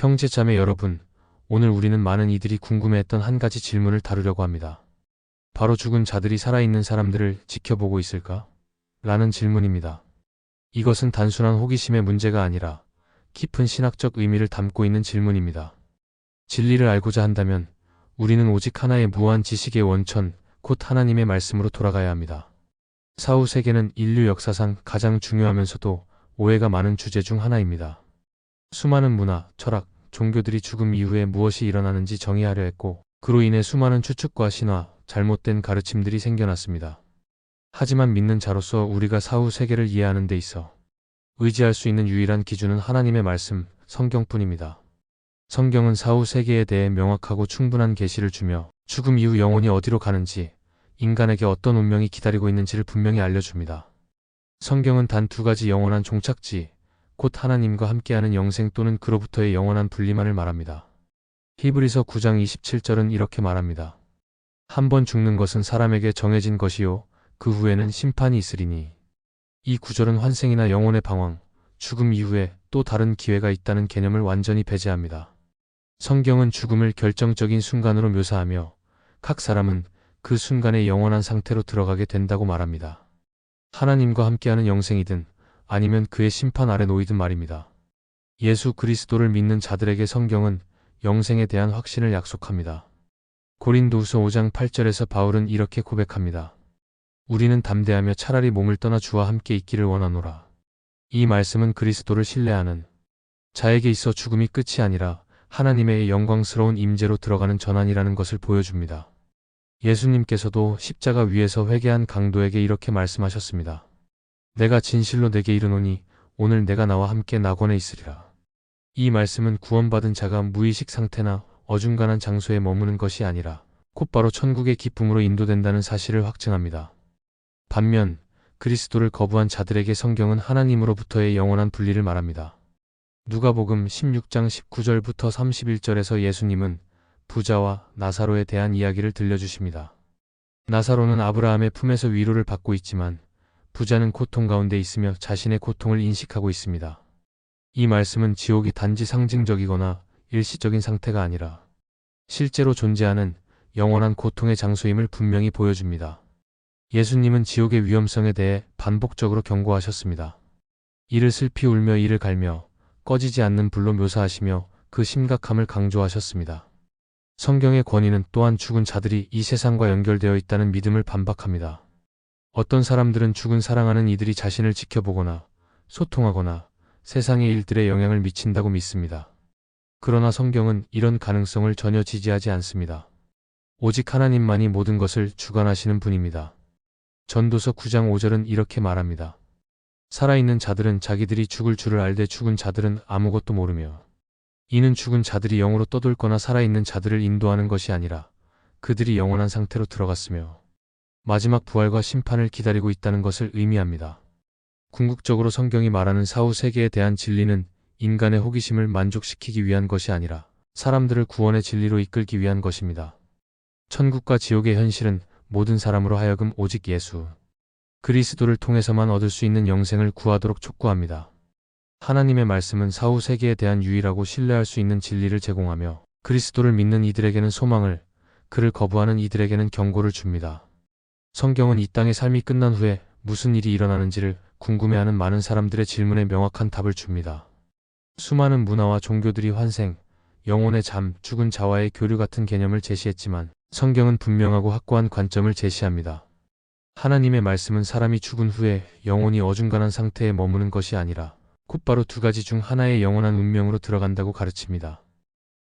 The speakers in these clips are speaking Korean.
형제자매 여러분, 오늘 우리는 많은 이들이 궁금해했던 한 가지 질문을 다루려고 합니다. 바로 죽은 자들이 살아있는 사람들을 지켜보고 있을까? 라는 질문입니다. 이것은 단순한 호기심의 문제가 아니라 깊은 신학적 의미를 담고 있는 질문입니다. 진리를 알고자 한다면 우리는 오직 하나의 무한 지식의 원천, 곧 하나님의 말씀으로 돌아가야 합니다. 사후 세계는 인류 역사상 가장 중요하면서도 오해가 많은 주제 중 하나입니다. 수많은 문화, 철학, 종교들이 죽음 이후에 무엇이 일어나는지 정의하려 했고, 그로 인해 수많은 추측과 신화, 잘못된 가르침들이 생겨났습니다. 하지만 믿는 자로서 우리가 사후 세계를 이해하는 데 있어 의지할 수 있는 유일한 기준은 하나님의 말씀, 성경뿐입니다. 성경은 사후 세계에 대해 명확하고 충분한 계시를 주며 죽음 이후 영혼이 어디로 가는지, 인간에게 어떤 운명이 기다리고 있는지를 분명히 알려줍니다. 성경은 단 두 가지 영원한 종착지, 곧 하나님과 함께하는 영생 또는 그로부터의 영원한 분리만을 말합니다. 히브리서 9장 27절은 이렇게 말합니다. 한 번 죽는 것은 사람에게 정해진 것이요, 그 후에는 심판이 있으리니. 이 구절은 환생이나 영혼의 방황, 죽음 이후에 또 다른 기회가 있다는 개념을 완전히 배제합니다. 성경은 죽음을 결정적인 순간으로 묘사하며 각 사람은 그 순간의 영원한 상태로 들어가게 된다고 말합니다. 하나님과 함께하는 영생이든 아니면 그의 심판 아래 놓이든 말입니다. 예수 그리스도를 믿는 자들에게 성경은 영생에 대한 확신을 약속합니다. 고린도후서 5장 8절에서 바울은 이렇게 고백합니다. 우리는 담대하며 차라리 몸을 떠나 주와 함께 있기를 원하노라. 이 말씀은 그리스도를 신뢰하는 자에게 있어 죽음이 끝이 아니라 하나님의 영광스러운 임재로 들어가는 전환이라는 것을 보여줍니다. 예수님께서도 십자가 위에서 회개한 강도에게 이렇게 말씀하셨습니다. 내가 진실로 내게 이르노니 오늘 내가 나와 함께 낙원에 있으리라. 이 말씀은 구원받은 자가 무의식 상태나 어중간한 장소에 머무는 것이 아니라 곧바로 천국의 기쁨으로 인도된다는 사실을 확증합니다. 반면 그리스도를 거부한 자들에게 성경은 하나님으로부터의 영원한 분리를 말합니다. 누가복음 16장 19절부터 31절에서 예수님은 부자와 나사로에 대한 이야기를 들려주십니다. 나사로는 아브라함의 품에서 위로를 받고 있지만 부자는 고통 가운데 있으며 자신의 고통을 인식하고 있습니다. 이 말씀은 지옥이 단지 상징적이거나 일시적인 상태가 아니라 실제로 존재하는 영원한 고통의 장소임을 분명히 보여줍니다. 예수님은 지옥의 위험성에 대해 반복적으로 경고하셨습니다. 이를 슬피 울며 이를 갈며 꺼지지 않는 불로 묘사하시며 그 심각함을 강조하셨습니다. 성경의 권위는 또한 죽은 자들이 이 세상과 연결되어 있다는 믿음을 반박합니다. 어떤 사람들은 죽은 사랑하는 이들이 자신을 지켜보거나 소통하거나 세상의 일들에 영향을 미친다고 믿습니다. 그러나 성경은 이런 가능성을 전혀 지지하지 않습니다. 오직 하나님만이 모든 것을 주관하시는 분입니다. 전도서 9장 5절은 이렇게 말합니다. 살아있는 자들은 자기들이 죽을 줄을 알되 죽은 자들은 아무것도 모르며 이는 죽은 자들이 영으로 떠돌거나 살아있는 자들을 인도하는 것이 아니라 그들이 영원한 상태로 들어갔으며 마지막 부활과 심판을 기다리고 있다는 것을 의미합니다. 궁극적으로 성경이 말하는 사후 세계에 대한 진리는 인간의 호기심을 만족시키기 위한 것이 아니라 사람들을 구원의 진리로 이끌기 위한 것입니다. 천국과 지옥의 현실은 모든 사람으로 하여금 오직 예수 그리스도를 통해서만 얻을 수 있는 영생을 구하도록 촉구합니다. 하나님의 말씀은 사후 세계에 대한 유일하고 신뢰할 수 있는 진리를 제공하며 그리스도를 믿는 이들에게는 소망을, 그를 거부하는 이들에게는 경고를 줍니다. 성경은 이 땅의 삶이 끝난 후에 무슨 일이 일어나는지를 궁금해하는 많은 사람들의 질문에 명확한 답을 줍니다. 수많은 문화와 종교들이 환생, 영혼의 잠, 죽은 자와의 교류 같은 개념을 제시했지만 성경은 분명하고 확고한 관점을 제시합니다. 하나님의 말씀은 사람이 죽은 후에 영혼이 어중간한 상태에 머무는 것이 아니라 곧바로 두 가지 중 하나의 영원한 운명으로 들어간다고 가르칩니다.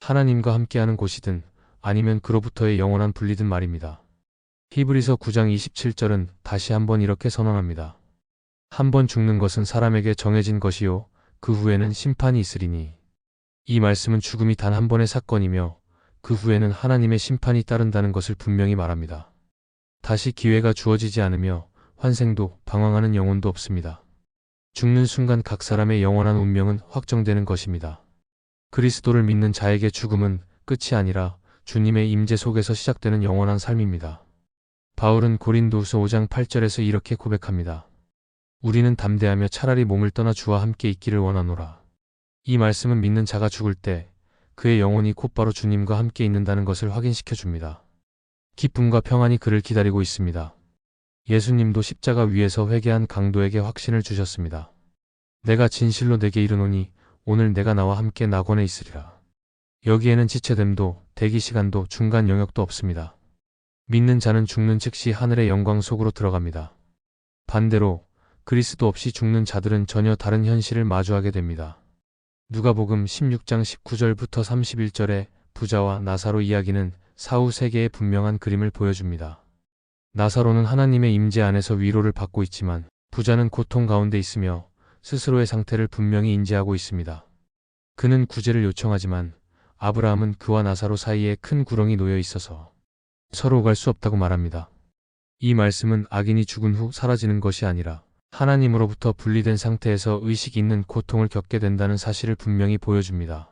하나님과 함께하는 곳이든 아니면 그로부터의 영원한 분리든 말입니다. 히브리서 9장 27절은 다시 한번 이렇게 선언합니다. 한 번 죽는 것은 사람에게 정해진 것이요 그 후에는 심판이 있으리니 이 말씀은 죽음이 단 한 번의 사건이며 그 후에는 하나님의 심판이 따른다는 것을 분명히 말합니다. 다시 기회가 주어지지 않으며 환생도 방황하는 영혼도 없습니다. 죽는 순간 각 사람의 영원한 운명은 확정되는 것입니다. 그리스도를 믿는 자에게 죽음은 끝이 아니라 주님의 임재 속에서 시작되는 영원한 삶입니다. 바울은 고린도후서 5장 8절에서 이렇게 고백합니다. 우리는 담대하며 차라리 몸을 떠나 주와 함께 있기를 원하노라. 이 말씀은 믿는 자가 죽을 때 그의 영혼이 곧바로 주님과 함께 있는다는 것을 확인시켜 줍니다. 기쁨과 평안이 그를 기다리고 있습니다. 예수님도 십자가 위에서 회개한 강도에게 확신을 주셨습니다. 내가 진실로 내게 이르노니 오늘 내가 나와 함께 낙원에 있으리라. 여기에는 지체됨도 대기 시간도 중간 영역도 없습니다. 믿는 자는 죽는 즉시 하늘의 영광 속으로 들어갑니다. 반대로 그리스도 없이 죽는 자들은 전혀 다른 현실을 마주하게 됩니다. 누가복음 16장 19절부터 31절에 부자와 나사로 이야기는 사후 세계의 분명한 그림을 보여줍니다. 나사로는 하나님의 임재 안에서 위로를 받고 있지만 부자는 고통 가운데 있으며 스스로의 상태를 분명히 인지하고 있습니다. 그는 구제를 요청하지만 아브라함은 그와 나사로 사이에 큰 구렁이 놓여 있어서 서로 갈 수 없다고 말합니다. 이 말씀은 악인이 죽은 후 사라지는 것이 아니라 하나님으로부터 분리된 상태에서 의식 있는 고통을 겪게 된다는 사실을 분명히 보여줍니다.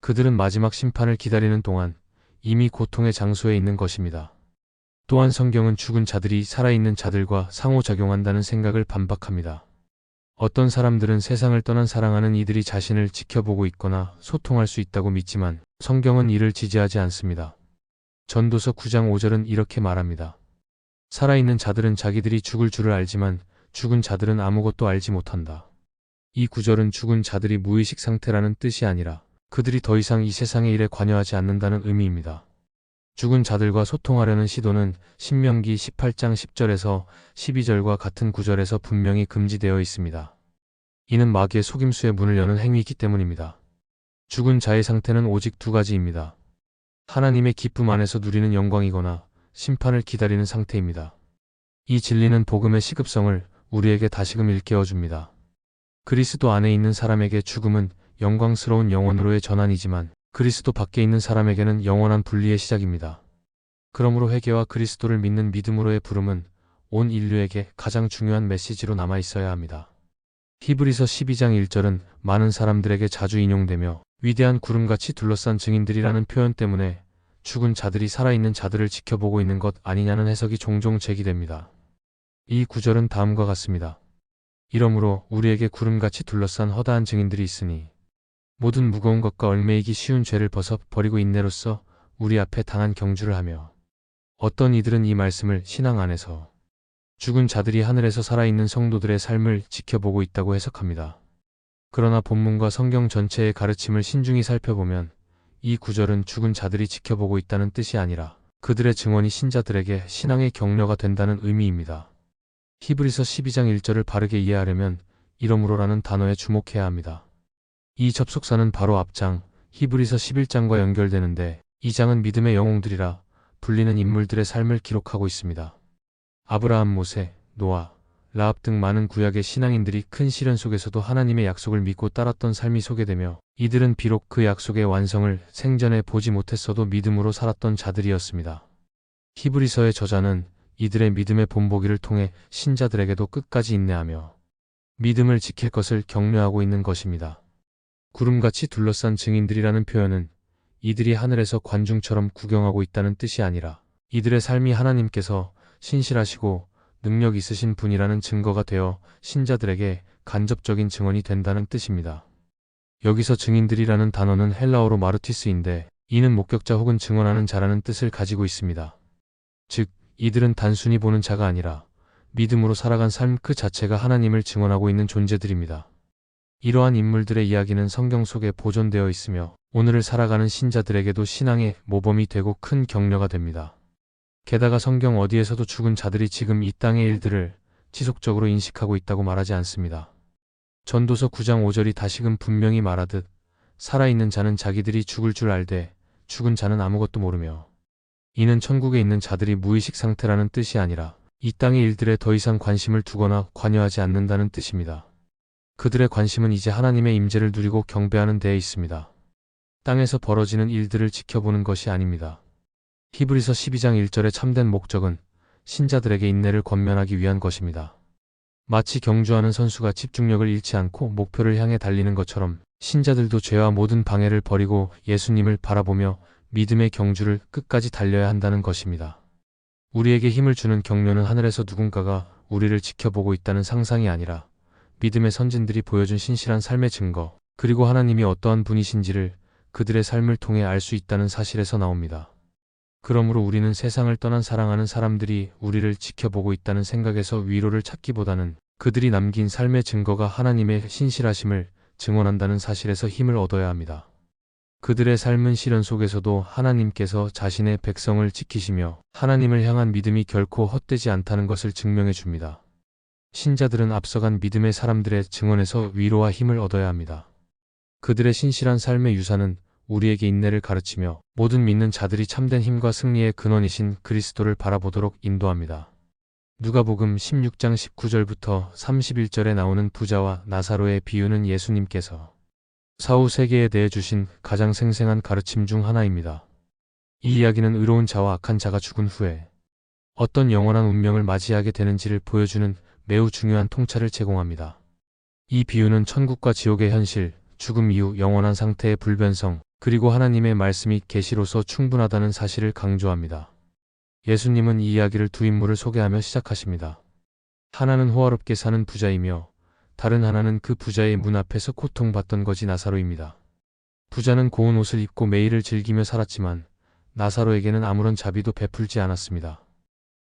그들은 마지막 심판을 기다리는 동안 이미 고통의 장소에 있는 것입니다. 또한 성경은 죽은 자들이 살아있는 자들과 상호작용한다는 생각을 반박합니다. 어떤 사람들은 세상을 떠난 사랑하는 이들이 자신을 지켜보고 있거나 소통할 수 있다고 믿지만 성경은 이를 지지하지 않습니다. 전도서 9장 5절은 이렇게 말합니다. 살아있는 자들은 자기들이 죽을 줄을 알지만 죽은 자들은 아무것도 알지 못한다. 이 구절은 죽은 자들이 무의식 상태라는 뜻이 아니라 그들이 더 이상 이 세상의 일에 관여하지 않는다는 의미입니다. 죽은 자들과 소통하려는 시도는 신명기 18장 10절에서 12절과 같은 구절에서 분명히 금지되어 있습니다. 이는 마귀의 속임수의 문을 여는 행위이기 때문입니다. 죽은 자의 상태는 오직 두 가지입니다. 하나님의 기쁨 안에서 누리는 영광이거나 심판을 기다리는 상태입니다. 이 진리는 복음의 시급성을 우리에게 다시금 일깨워 줍니다. 그리스도 안에 있는 사람에게 죽음은 영광스러운 영혼으로의 전환이지만 그리스도 밖에 있는 사람에게는 영원한 분리의 시작입니다. 그러므로 회개와 그리스도를 믿는 믿음으로의 부름은 온 인류에게 가장 중요한 메시지로 남아 있어야 합니다. 히브리서 12장 1절은 많은 사람들에게 자주 인용되며 위대한 구름같이 둘러싼 증인들이라는 표현 때문에 죽은 자들이 살아있는 자들을 지켜보고 있는 것 아니냐는 해석이 종종 제기됩니다. 이 구절은 다음과 같습니다. 이러므로 우리에게 구름같이 둘러싼 허다한 증인들이 있으니 모든 무거운 것과 얼매이기 쉬운 죄를 벗어 버리고 인내로써 우리 앞에 당한 경주를 하며 어떤 이들은 이 말씀을 신앙 안에서 죽은 자들이 하늘에서 살아있는 성도들의 삶을 지켜보고 있다고 해석합니다. 그러나 본문과 성경 전체의 가르침을 신중히 살펴보면 이 구절은 죽은 자들이 지켜보고 있다는 뜻이 아니라 그들의 증언이 신자들에게 신앙의 격려가 된다는 의미입니다. 히브리서 12장 1절을 바르게 이해하려면 이러므로라는 단어에 주목해야 합니다. 이 접속사는 바로 앞장 히브리서 11장과 연결되는데 이 장은 믿음의 영웅들이라 불리는 인물들의 삶을 기록하고 있습니다. 아브라함, 모세, 노아, 라합 등 많은 구약의 신앙인들이 큰 시련 속에서도 하나님의 약속을 믿고 따랐던 삶이 소개되며 이들은 비록 그 약속의 완성을 생전에 보지 못했어도 믿음으로 살았던 자들이었습니다. 히브리서의 저자는 이들의 믿음의 본보기를 통해 신자들에게도 끝까지 인내하며 믿음을 지킬 것을 격려하고 있는 것입니다. 구름같이 둘러싼 증인들이라는 표현은 이들이 하늘에서 관중처럼 구경하고 있다는 뜻이 아니라 이들의 삶이 하나님께서 신실하시고 능력 있으신 분이라는 증거가 되어 신자들에게 간접적인 증언이 된다는 뜻입니다. 여기서 증인들이라는 단어는 헬라어로 마르티스인데 이는 목격자 혹은 증언하는 자라는 뜻을 가지고 있습니다. 즉, 이들은 단순히 보는 자가 아니라 믿음으로 살아간 삶 그 자체가 하나님을 증언하고 있는 존재들입니다. 이러한 인물들의 이야기는 성경 속에 보존되어 있으며 오늘을 살아가는 신자들에게도 신앙의 모범이 되고 큰 격려가 됩니다. 게다가 성경 어디에서도 죽은 자들이 지금 이 땅의 일들을 지속적으로 인식하고 있다고 말하지 않습니다. 전도서 9장 5절이 다시금 분명히 말하듯 살아있는 자는 자기들이 죽을 줄 알되 죽은 자는 아무것도 모르며 이는 천국에 있는 자들이 무의식 상태라는 뜻이 아니라 이 땅의 일들에 더 이상 관심을 두거나 관여하지 않는다는 뜻입니다. 그들의 관심은 이제 하나님의 임재를 누리고 경배하는 데에 있습니다. 땅에서 벌어지는 일들을 지켜보는 것이 아닙니다. 히브리서 12장 1절의 참된 목적은 신자들에게 인내를 권면하기 위한 것입니다. 마치 경주하는 선수가 집중력을 잃지 않고 목표를 향해 달리는 것처럼 신자들도 죄와 모든 방해를 버리고 예수님을 바라보며 믿음의 경주를 끝까지 달려야 한다는 것입니다. 우리에게 힘을 주는 격려는 하늘에서 누군가가 우리를 지켜보고 있다는 상상이 아니라 믿음의 선진들이 보여준 신실한 삶의 증거, 그리고 하나님이 어떠한 분이신지를 그들의 삶을 통해 알 수 있다는 사실에서 나옵니다. 그러므로 우리는 세상을 떠난 사랑하는 사람들이 우리를 지켜보고 있다는 생각에서 위로를 찾기보다는 그들이 남긴 삶의 증거가 하나님의 신실하심을 증언한다는 사실에서 힘을 얻어야 합니다. 그들의 삶은 시련 속에서도 하나님께서 자신의 백성을 지키시며 하나님을 향한 믿음이 결코 헛되지 않다는 것을 증명해 줍니다. 신자들은 앞서간 믿음의 사람들의 증언에서 위로와 힘을 얻어야 합니다. 그들의 신실한 삶의 유산은 우리에게 인내를 가르치며 모든 믿는 자들이 참된 힘과 승리의 근원이신 그리스도를 바라보도록 인도합니다. 누가복음 16장 19절부터 31절에 나오는 부자와 나사로의 비유는 예수님께서 사후 세계에 대해 주신 가장 생생한 가르침 중 하나입니다. 이 이야기는 의로운 자와 악한 자가 죽은 후에 어떤 영원한 운명을 맞이하게 되는지를 보여주는 매우 중요한 통찰을 제공합니다. 이 비유는 천국과 지옥의 현실, 죽음 이후 영원한 상태의 불변성, 그리고 하나님의 말씀이 계시로서 충분하다는 사실을 강조합니다. 예수님은 이 이야기를 두 인물을 소개하며 시작하십니다. 하나는 호화롭게 사는 부자이며 다른 하나는 그 부자의 문 앞에서 고통받던 거지 나사로입니다. 부자는 고운 옷을 입고 매일을 즐기며 살았지만 나사로에게는 아무런 자비도 베풀지 않았습니다.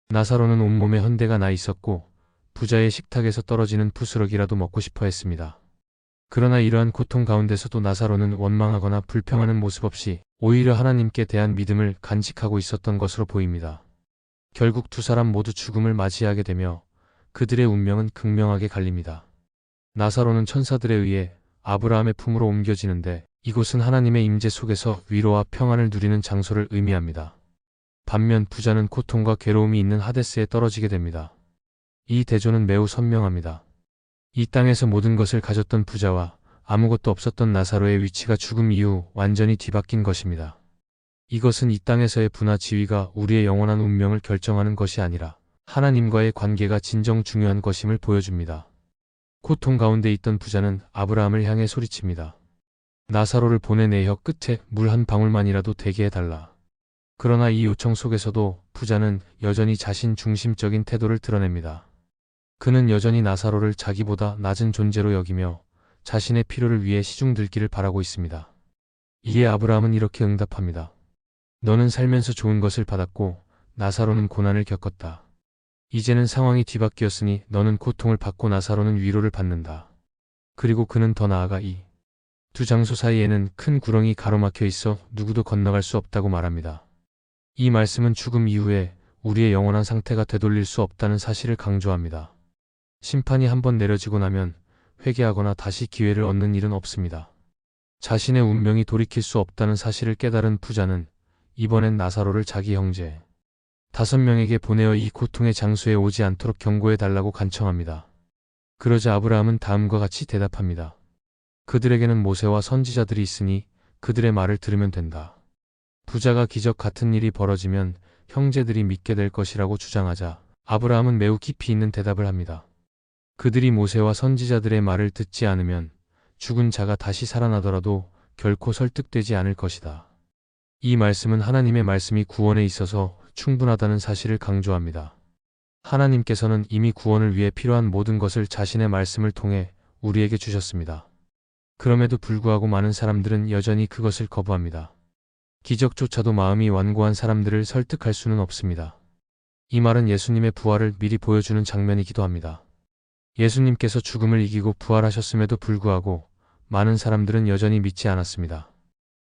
나사로는 온몸에 헌대가 나 있었고 부자의 식탁에서 떨어지는 푸스럭이라도 먹고 싶어 했습니다. 그러나 이러한 고통 가운데서도 나사로는 원망하거나 불평하는 모습 없이 오히려 하나님께 대한 믿음을 간직하고 있었던 것으로 보입니다. 결국 두 사람 모두 죽음을 맞이하게 되며 그들의 운명은 극명하게 갈립니다. 나사로는 천사들에 의해 아브라함의 품으로 옮겨지는데 이곳은 하나님의 임재 속에서 위로와 평안을 누리는 장소를 의미합니다. 반면 부자는 고통과 괴로움이 있는 하데스에 떨어지게 됩니다. 이 대조는 매우 선명합니다. 이 땅에서 모든 것을 가졌던 부자와 아무것도 없었던 나사로의 위치가 죽음 이후 완전히 뒤바뀐 것입니다. 이것은 이 땅에서의 부나 지위가 우리의 영원한 운명을 결정하는 것이 아니라 하나님과의 관계가 진정 중요한 것임을 보여줍니다. 고통 가운데 있던 부자는 아브라함을 향해 소리칩니다. 나사로를 보내내 혀 끝에 물 한 방울만이라도 되게 해달라. 그러나 이 요청 속에서도 부자는 여전히 자신 중심적인 태도를 드러냅니다. 그는 여전히 나사로를 자기보다 낮은 존재로 여기며 자신의 필요를 위해 시중 들기를 바라고 있습니다. 이에 아브라함은 이렇게 응답합니다. 너는 살면서 좋은 것을 받았고 나사로는 고난을 겪었다. 이제는 상황이 뒤바뀌었으니 너는 고통을 받고 나사로는 위로를 받는다. 그리고 그는 더 나아가 이 두 장소 사이에는 큰 구렁이 가로막혀 있어 누구도 건너갈 수 없다고 말합니다. 이 말씀은 죽음 이후에 우리의 영원한 상태가 되돌릴 수 없다는 사실을 강조합니다. 심판이 한번 내려지고 나면 회개하거나 다시 기회를 얻는 일은 없습니다. 자신의 운명이 돌이킬 수 없다는 사실을 깨달은 부자는 이번엔 나사로를 자기 형제 다섯 명에게 보내어 이 고통의 장소에 오지 않도록 경고해 달라고 간청합니다. 그러자 아브라함은 다음과 같이 대답합니다. 그들에게는 모세와 선지자들이 있으니 그들의 말을 들으면 된다. 부자가 기적 같은 일이 벌어지면 형제들이 믿게 될 것이라고 주장하자 아브라함은 매우 깊이 있는 대답을 합니다. 그들이 모세와 선지자들의 말을 듣지 않으면 죽은 자가 다시 살아나더라도 결코 설득되지 않을 것이다. 이 말씀은 하나님의 말씀이 구원에 있어서 충분하다는 사실을 강조합니다. 하나님께서는 이미 구원을 위해 필요한 모든 것을 자신의 말씀을 통해 우리에게 주셨습니다. 그럼에도 불구하고 많은 사람들은 여전히 그것을 거부합니다. 기적조차도 마음이 완고한 사람들을 설득할 수는 없습니다. 이 말은 예수님의 부활을 미리 보여주는 장면이기도 합니다. 예수님께서 죽음을 이기고 부활하셨음에도 불구하고 많은 사람들은 여전히 믿지 않았습니다.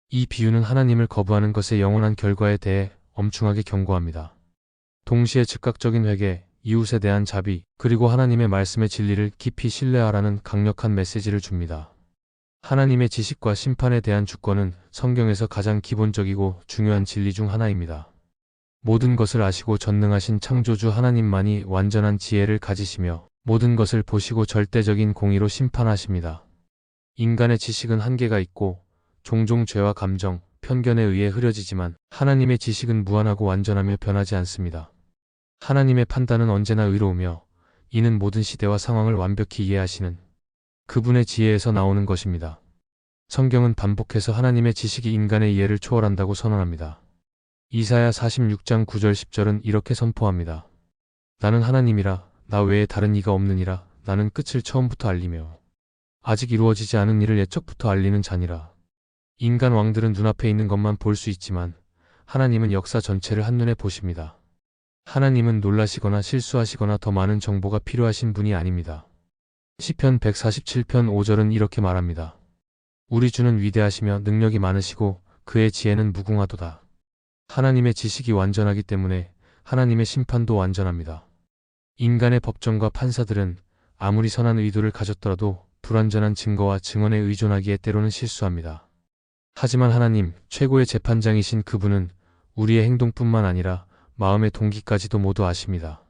이 비유는 하나님을 거부하는 것의 영원한 결과에 대해 엄중하게 경고합니다. 동시에 즉각적인 회개, 이웃에 대한 자비, 그리고 하나님의 말씀의 진리를 깊이 신뢰하라는 강력한 메시지를 줍니다. 하나님의 지식과 심판에 대한 주권은 성경에서 가장 기본적이고 중요한 진리 중 하나입니다. 모든 것을 아시고 전능하신 창조주 하나님만이 완전한 지혜를 가지시며 모든 것을 보시고 절대적인 공의로 심판하십니다. 인간의 지식은 한계가 있고 종종 죄와 감정, 편견에 의해 흐려지지만 하나님의 지식은 무한하고 완전하며 변하지 않습니다. 하나님의 판단은 언제나 의로우며 이는 모든 시대와 상황을 완벽히 이해하시는 그분의 지혜에서 나오는 것입니다. 성경은 반복해서 하나님의 지식이 인간의 이해를 초월한다고 선언합니다. 이사야 46장 9절 10절은 이렇게 선포합니다. 나는 하나님이라 나 외에 다른 이가 없느니라 나는 끝을 처음부터 알리며 아직 이루어지지 않은 일을 예적부터 알리는 자니라. 인간 왕들은 눈앞에 있는 것만 볼 수 있지만 하나님은 역사 전체를 한눈에 보십니다. 하나님은 놀라시거나 실수하시거나 더 많은 정보가 필요하신 분이 아닙니다. 시편 147편 5절은 이렇게 말합니다. 우리 주는 위대하시며 능력이 많으시고 그의 지혜는 무궁하도다. 하나님의 지식이 완전하기 때문에 하나님의 심판도 완전합니다. 인간의 법정과 판사들은 아무리 선한 의도를 가졌더라도 불완전한 증거와 증언에 의존하기에 때로는 실수합니다. 하지만 하나님, 최고의 재판장이신 그분은 우리의 행동뿐만 아니라 마음의 동기까지도 모두 아십니다.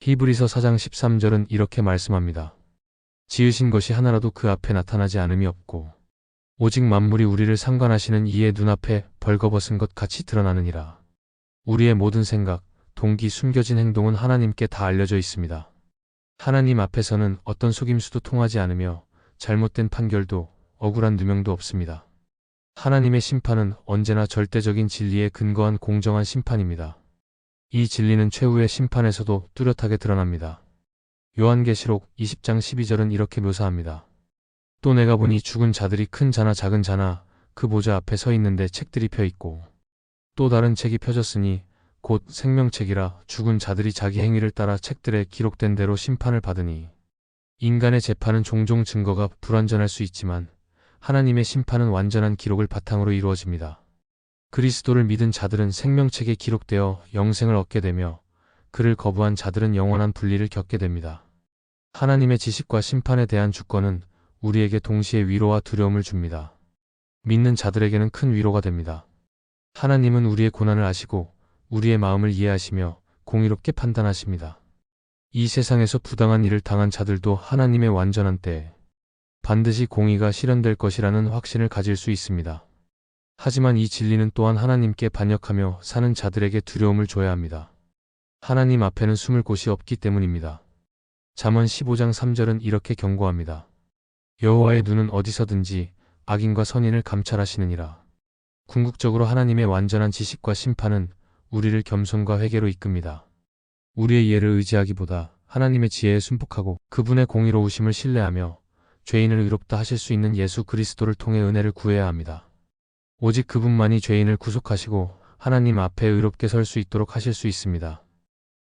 히브리서 4장 13절은 이렇게 말씀합니다. 지으신 것이 하나라도 그 앞에 나타나지 않음이 없고 오직 만물이 우리를 상관하시는 이의 눈앞에 벌거벗은 것 같이 드러나느니라. 우리의 모든 생각, 동기, 숨겨진 행동은 하나님께 다 알려져 있습니다. 하나님 앞에서는 어떤 속임수도 통하지 않으며 잘못된 판결도 억울한 누명도 없습니다. 하나님의 심판은 언제나 절대적인 진리에 근거한 공정한 심판입니다. 이 진리는 최후의 심판에서도 뚜렷하게 드러납니다. 요한계시록 20장 12절은 이렇게 묘사합니다. 또 내가 보니 죽은 자들이 큰 자나 작은 자나 그 보좌 앞에 서 있는데 책들이 펴 있고 또 다른 책이 펴졌으니 곧 생명책이라 죽은 자들이 자기 행위를 따라 책들에 기록된 대로 심판을 받으니 인간의 재판은 종종 증거가 불완전할 수 있지만 하나님의 심판은 완전한 기록을 바탕으로 이루어집니다. 그리스도를 믿은 자들은 생명책에 기록되어 영생을 얻게 되며 그를 거부한 자들은 영원한 분리를 겪게 됩니다. 하나님의 지식과 심판에 대한 주권은 우리에게 동시에 위로와 두려움을 줍니다. 믿는 자들에게는 큰 위로가 됩니다. 하나님은 우리의 고난을 아시고 우리의 마음을 이해하시며 공의롭게 판단하십니다. 이 세상에서 부당한 일을 당한 자들도 하나님의 완전한 때에 반드시 공의가 실현될 것이라는 확신을 가질 수 있습니다. 하지만 이 진리는 또한 하나님께 반역하며 사는 자들에게 두려움을 줘야 합니다. 하나님 앞에는 숨을 곳이 없기 때문입니다. 잠언 15장 3절은 이렇게 경고합니다. 여호와의 눈은 어디서든지 악인과 선인을 감찰하시느니라. 궁극적으로 하나님의 완전한 지식과 심판은 우리를 겸손과 회개로 이끕니다. 우리의 이해를 의지하기보다 하나님의 지혜에 순복하고 그분의 공의로우심을 신뢰하며 죄인을 의롭다 하실 수 있는 예수 그리스도를 통해 은혜를 구해야 합니다. 오직 그분만이 죄인을 구속하시고 하나님 앞에 의롭게 설 수 있도록 하실 수 있습니다.